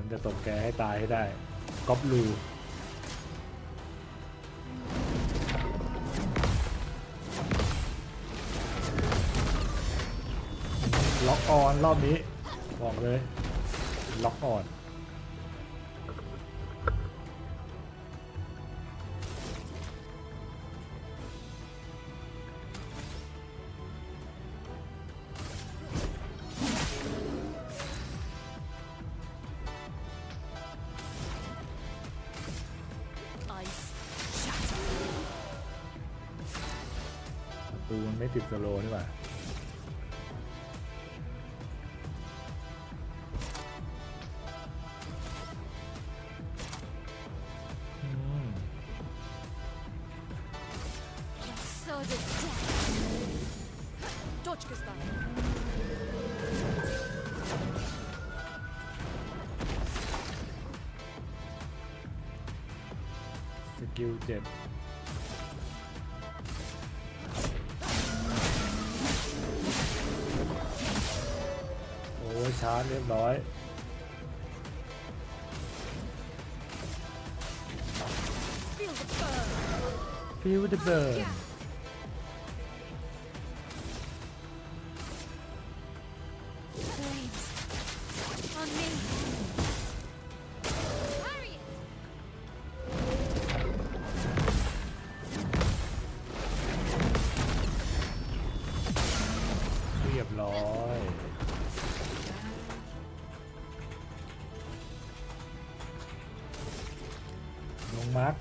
ฉันจะตบแกให้ตายให้ได้ก๊อบลูล็อกออนรอบนี้ บอกเลย ล็อกออน ตูมันไม่ติดสโลนี่หว่าเจ็ดาร์จเรียบร้อย Feel the burn.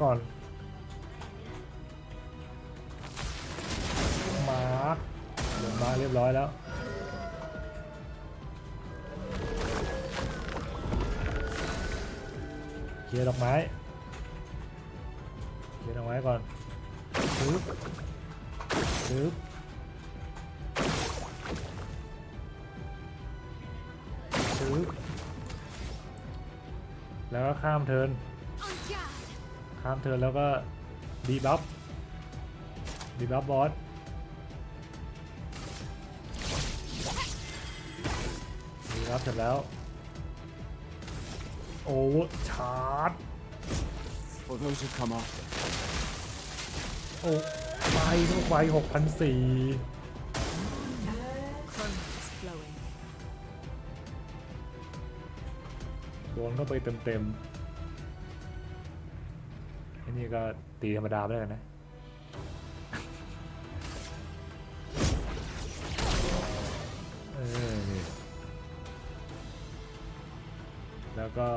ก่อน มาร์กลงมาเรียบร้อยแล้วเคลียร์ดอกไม้เคลียร์ดอกไม้ก่อนปึ๊บปึ๊บปึ๊บแล้วก็ข้ามเทิร์น ข้ามเทิร์นแล้วก็ดีบัฟดีบัฟบอสดีบัฟเสร็จแล้ว โอเวอร์ชาร์จโอ้ไฟต้องไฟหกพันสี่โดนเข้าไปเต็มๆ นนี้ก็ตีธรรมดาไม่ได้กันนะเออนี่แล้วก็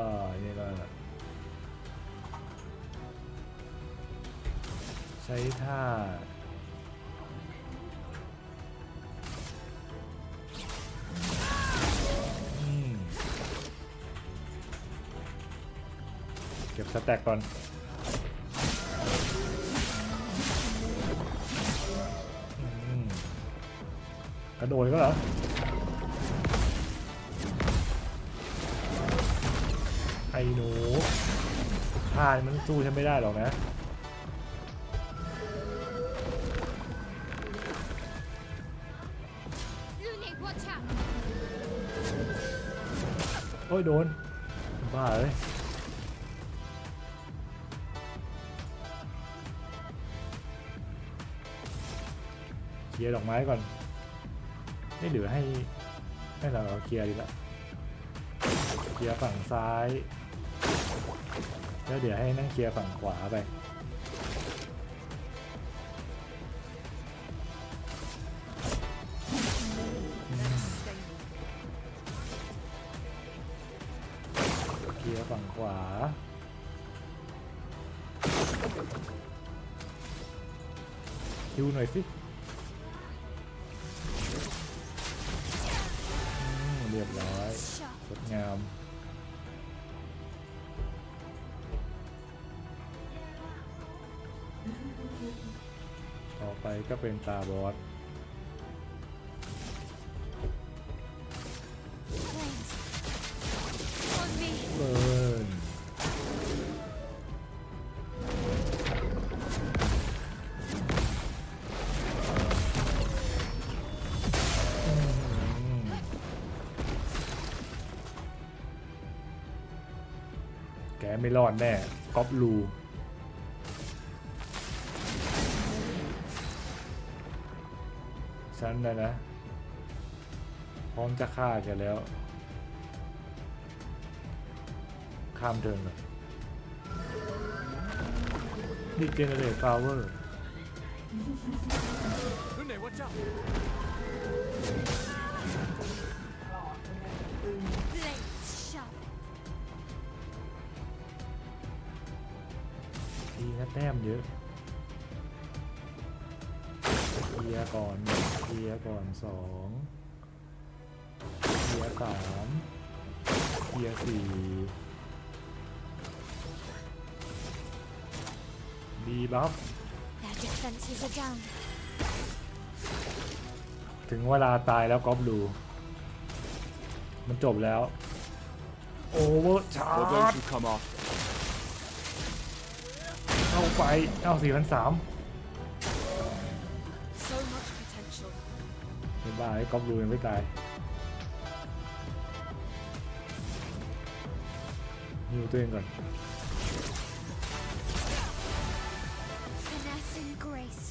นี่ก็ใช้ท่าเก็บสแต็กก่อน กระโดดก็เหรอไอ้หนูท่านมันสู้ฉันไม่ได้หรอกนะโอ้ยโดน บ้าเลยเคลียร์ดอกไม้ก่อน ไม่เหลือให้ให้เราเคลียร์ดีละเคลียร์ฝั่งซ้าย แล้วเดี๋ยวให้นั่งเคลียร์ฝั่งขวาไปเคลียร์ฝั่งขวาคิวหน่อยสิ ดงามต่อไปก็เป็นตาบอส ไม่รอดแน่ก๊อปลูฉันนะนะ พร้อมจะฆ่าแกแล้ว ข้ามเทินก่อนดีเจเนเรตฟาวเวอร์ ทีนะแต้มเยอะเคลียร์ก่อนเคลียร์ก่อนสองเคลียร์สามเคลียร์สี่ดีบัฟ Their defenses are down. ถึงเวลาตายแล้วก๊อปดู มันจบแล้ว โอเวอร์ชา For ร์ those จาไป เอาสี่พันสาม So much potential. ไม่บ้าไอ้ก๊อปดูยังไม่ตายนิวตัวเองก่อน Finesse and grace.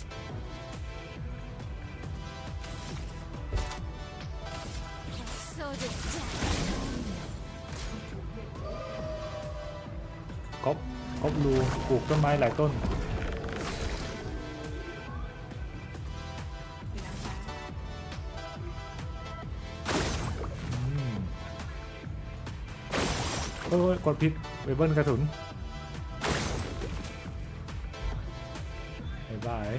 A sword of death. ก๊อป ก๊อปรูปลูกต้นไม้หลายต้นอืมเออกดผิดไปเบิ้ลกระสุนไอ้บ้าย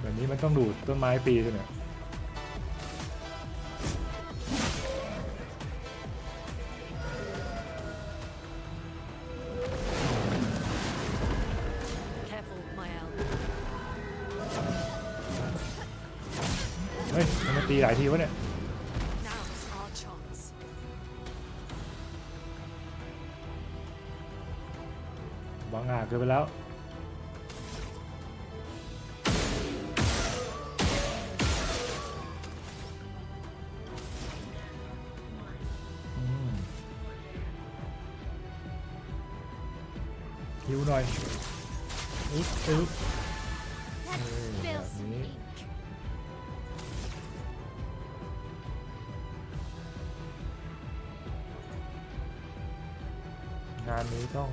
แบบนี้มันต้องดูดต้นไม้ปีด้วยเนี่ย ตีหลายทีวะเนี่ย Now's our chance. บางอาจเกินไปแล้ว อืมหิวหน่อยอึ๊บอึ๊บ Let's Oh, spill that some neat. ink. งานนี้ต้อง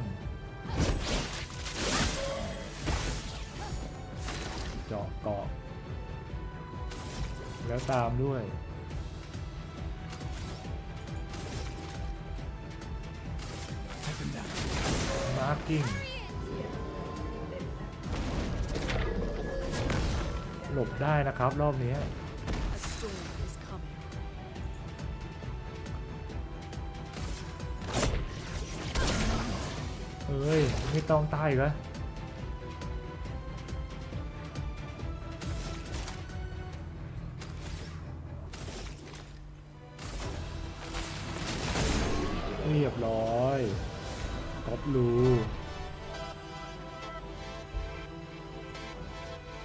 เจาะเกาะแล้วตามด้วยมาร์กิ้งหลบได้นะครับรอบนี้ เอ้ยไม่ต้องใต้อีกแล้วเรียบร้อยก๊อปลู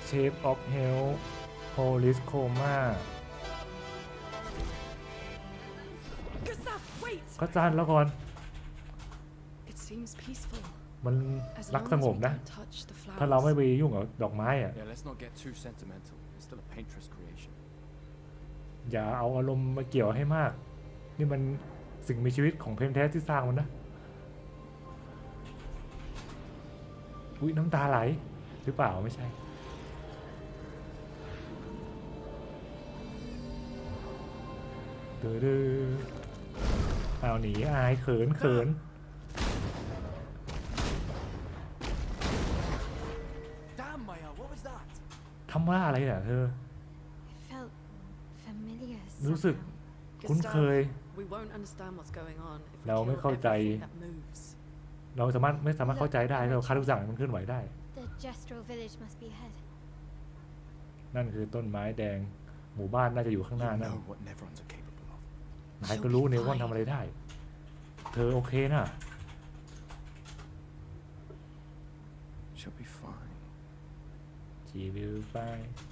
เชฟออฟเฮลโฮลิสโคมา Gustav, wait! ก็จานแล้วก่อน It seems peaceful. มัน As รัก long ส as ง we บนะ don't touch the ถ้าเราไม่ flowers. ไปยุ่งกับดอกไม้อะ Yeah, let's not get too sentimental. It's still a painter's creation. อย่าเอาอารมณ์มาเกี่ยวให้มาก นี่มันสิ่งมีชีวิตของเพนแท้ที่สร้างมันนะ อุ้ยน้ำตาไหล หรือเปล่าไม่ใช่เดือดเอาหนีอายเขินเขิน Damn, ทำว่าอะไรเนี่ยเธอ It felt familiar. รู้สึก somehow. คุ้นเคย we won't understand what's going on if we เราไม่ kill เข้าใจ everything that moves. เราสามารถไม่สามารถเข้าใจได้เราคาดทุกอย่างมันเคลื่อนไหวได้ The Jestro village must be ahead. นั่นคือต้นไม้แดง หมู่บ้านน่าจะอยู่ข้างห You น้านั่น know what Neverons are capable of. นายก็รู้เนี่ยว่าทำอะไรได้ เธอโอเคนะ She'll be fine. ชีวิวไป